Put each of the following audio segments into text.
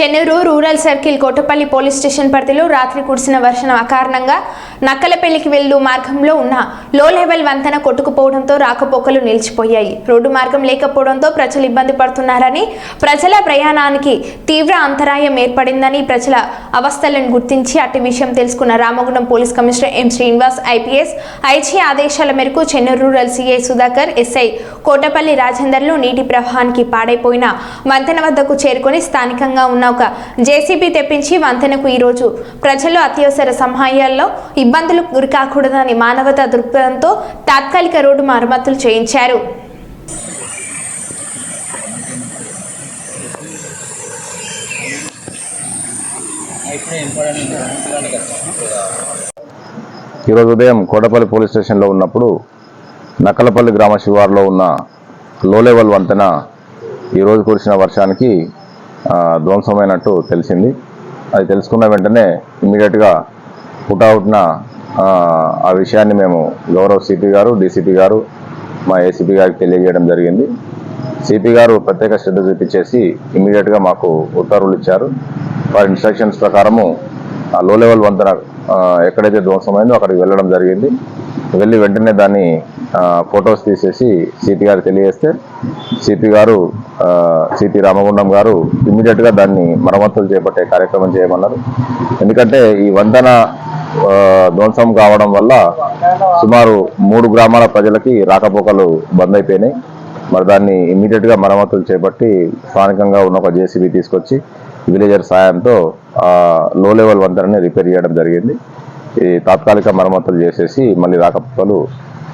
Chennur rural circle Kotapalli police station పరిధిలో రాత్రి కురిసిన వర్షం అకారణంగా నక్కలపల్లికి వెళ్ళు మార్గంలో ఉన్న లో లెవెల్ వంతెన కొట్టుకుపోవడంతో రాకపోకలు నిలిచిపోయాయి. రోడ్డు మార్గం లేకపోవడంతో ప్రజలు ఇబ్బంది పడుతున్నారని ప్రజల ప్రయాణానికి తీవ్ర అంతరాయం ఏర్పడిందని ప్రజల అవస్థలను గుర్తించి అట్టి విషయం తెలుసుకున్న Ramagundam police commissioner M Srinivas IPS IG ఆదేశాల మేరకు Chennur rural CI Sudhakar SI Kotapalli రాజేందర్లు నీటి ప్రవాహానికి పాడైపోయిన వంతెన వద్దకు చేరుకొని స్థానికంగా ఉన్న ఒక జేసీబీ తెప్పించి వంతెనకు ఈరోజు ప్రజలు అత్యవసర సమయాల్లో ఇబ్బందులు గురికాకూడదని మానవతా దృక్పథంతో తాత్కాలిక రోడ్డు మరమ్మతులు చేయించారు. ఈరోజు ఉదయం కోటపల్లి పోలీస్ స్టేషన్లో ఉన్నప్పుడు నక్కలపల్లి గ్రామ శివారులో ఉన్న లో లెవెల్ వంతెన ఈరోజు కురిసిన వర్షానికి ధ్వంసమైనట్టు తెలిసింది. అది తెలుసుకున్న వెంటనే ఇమ్మీడియట్గా పుటావుట్న ఆ విషయాన్ని మేము గౌరవ్ సిపి గారు డీసీపీ గారు మా ఏసీపీ గారికి తెలియజేయడం జరిగింది. సిపి గారు ప్రత్యేక శ్రద్ధ చూపించేసి ఇమ్మీడియట్గా మాకు ఉత్తర్వులు ఇచ్చారు. వారి ఇన్స్ట్రక్షన్స్ ప్రకారము ఆ లో లెవెల్ వంతెన ఎక్కడైతే ధ్వంసమైందో అక్కడికి వెళ్ళడం జరిగింది. వెళ్ళి వెంటనే దాన్ని ఫొటోస్ తీసేసి సిపి గారు తెలియజేస్తే సిపి గారు సిపి రామగుండం గారు ఇమ్మీడియట్గా దాన్ని మరమ్మతులు చేపట్టే కార్యక్రమం చేయమన్నారు. ఎందుకంటే ఈ వంతెన ధ్వంసం కావడం వల్ల సుమారు మూడు గ్రామాల ప్రజలకి రాకపోకలు బంద్ అయిపోయినాయి. మరి దాన్ని ఇమ్మీడియట్గా మరమ్మతులు చేపట్టి స్థానికంగా ఉన్న ఒక జేసీబీ తీసుకొచ్చి విలేజర్ సాయంతో లో లెవెల్ వంతెనని రిపేర్ చేయడం జరిగింది. ఈ తాత్కాలిక మరమ్మతులు చేసేసి మళ్ళీ రాకపోకలు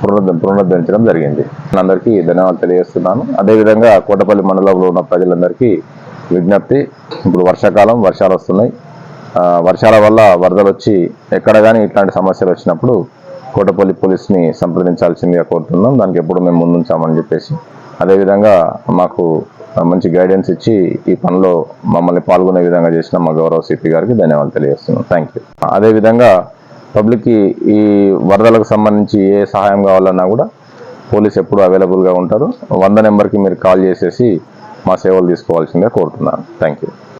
పునరుద్ధ పునరుద్ధరించడం జరిగింది. అందరికీ ధన్యవాదాలు తెలియజేస్తున్నాను. అదేవిధంగా కోటపల్లి మండలంలో ఉన్న ప్రజలందరికీ విజ్ఞప్తి ఇప్పుడు వర్షాకాలం వర్షాలు వస్తున్నాయి. వర్షాల వల్ల వరదలు వచ్చి ఎక్కడ కానీ ఇట్లాంటి సమస్యలు వచ్చినప్పుడు కోటపల్లి పోలీస్ని సంప్రదించాల్సిందిగా కోరుతున్నాం. దానికి ఎప్పుడు మేము ముందుంచామని చెప్పేసి. అదేవిధంగా మాకు మంచి గైడెన్స్ ఇచ్చి ఈ పనిలో మమ్మల్ని పాల్గొనే విధంగా చేసిన మా గౌరవ సిపి గారికి ధన్యవాదాలు తెలియజేస్తున్నాం. థ్యాంక్ యూ అదేవిధంగా పబ్లిక్కి ఈ వరదలకు సంబంధించి ఏ సహాయం కావాలన్నా కూడా పోలీస్ ఎప్పుడు అవైలబుల్గా ఉంటారు. వంద నెంబర్కి మీరు కాల్ చేసేసి మా సేవలు తీసుకోవాల్సిందిగా కోరుతున్నాను. Thank you